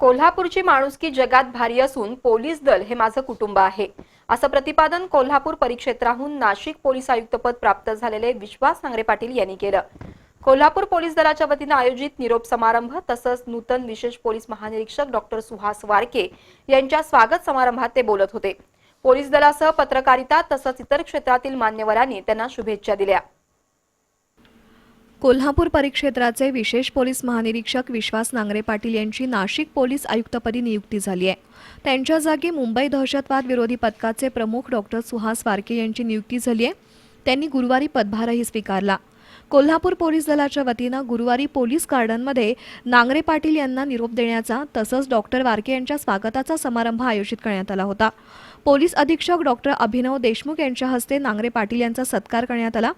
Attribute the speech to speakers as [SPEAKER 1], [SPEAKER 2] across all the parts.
[SPEAKER 1] कोल्हापूरची माणुसकी जगात भारी असून पोलीस दल हे माझं कुटुंब आहे. असं प्रतिपादन कोल्हापूर परिक्षेत्राहून नाशिक पोलीस आयुक्तपद प्राप्त झालेले विश्वास नांगरे पाटील यांनी केलं. कोल्हापूर पोलीस दलाच्या वतीनं आयोजित निरोप समारंभ तसंच नूतन विशेष पोलीस महानिरीक्षक डॉक्टर सुहास वारके यांच्या स्वागत समारंभात ते बोलत होते. पोलीस दलासह पत्रकारिता तसंच इतर क्षेत्रातील मान्यवरांनी त्यांना शुभेच्छा दिल्या.
[SPEAKER 2] कोल्हापूर परिक्षेत्राचे विशेष पोलीस महानिरीक्षक विश्वास नांगरे पाटील यांची नाशिक पोलीस आयुक्तपदी नियुक्ती झाली आहे. त्यांच्या जागी मुंबई दहशतवाद विरोधी पथकाचे प्रमुख डॉक्टर सुहास वारके यांची नियुक्ती झाली आहे. त्यांनी गुरुवारी पदभारही स्वीकारला. कोल्हापूर पोलीस दलाच्या वतीनं गुरुवारी पोलीस गार्डनमध्ये नांगरे पाटील यांना निरोप देण्याचा तसंच डॉक्टर वारके यांच्या स्वागताचा समारंभ आयोजित करण्यात आला होता. पोलीस अधीक्षक डॉक्टर अभिनव देशमुख यांच्या हस्ते नांगरे पाटील यांचा सत्कार करण्यात आला.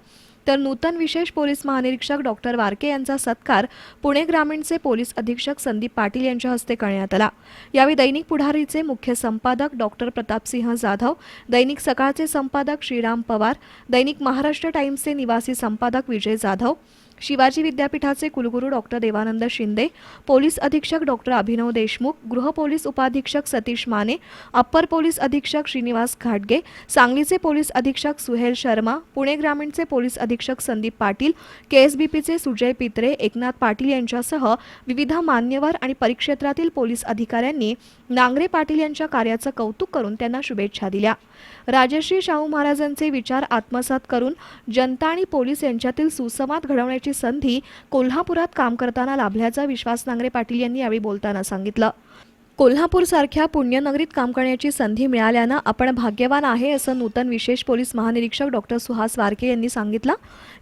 [SPEAKER 2] तर नूतन विशेष पोलीस महानिरीक्षक डॉक्टर वारके यांचा सत्कार पुणे ग्रामीणचे पोलीस अधीक्षक संदीप पाटील यांच्या हस्ते करण्यात आला. यावेळी दैनिक पुढारीचे मुख्य संपादक डॉक्टर प्रतापसिंह जाधव दैनिक सकाळचे संपादक श्रीराम पवार दैनिक महाराष्ट्र टाइम्सचे निवासी संपादक विजय जाधव शिवाजी विद्यापीठाचे कुलगुरू डॉक्टर देवानंद शिंदे पोलीस अधीक्षक डॉक्टर अभिनव देशमुख गृह पोलीस उपाधीक्षक सतीश माने अप्पर पोलीस अधीक्षक श्रीनिवास घाटगे सांगलीचे पोलीस अधीक्षक सुहेल शर्मा पुणे ग्रामीणचे पोलीस अधीक्षक संदीप पाटील केएसबीपीचे सुजय पित्रे एकनाथ पाटील यांच्यासह विविध मान्यवर आणि परिक्षेत्रातील पोलीस अधिकाऱ्यांनी नांगरे पाटील यांच्या कार्याचं कौतुक करून त्यांना शुभेच्छा दिल्या. राजश्री शाहू महाराजांचे विचार आत्मसात करून जनता आणि पोलीस यांच्यातील सुसंवाद घडवण्याची संधी कोल्हापुरात काम करताना लाभल्याचा विश्वास नांगरे पाटील यांनी यावेळी बोलताना सांगितलं. कोल्हापूरसारख्या पुण्यनगरीत काम करण्याची संधी मिळाल्यानं आपण भाग्यवान आहे असं नूतन विशेष पोलीस महानिरीक्षक डॉक्टर सुहास वारके यांनी सांगितलं.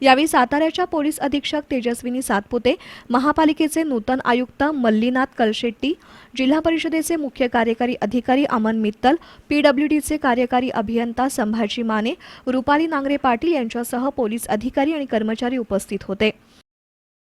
[SPEAKER 2] यावेळी साताऱ्याच्या पोलीस अधीक्षक तेजस्विनी सातपुते महापालिकेचे नूतन आयुक्त मल्लीनाथ कलशेट्टी जिल्हा परिषदेचे मुख्य कार्यकारी अधिकारी अमन मित्तल पीडब्ल्यूडीचे कार्यकारी अभियंता संभाजी माने रुपाली नांगरे पाटील यांच्यासह पोलीस अधिकारी आणि कर्मचारी उपस्थित होते.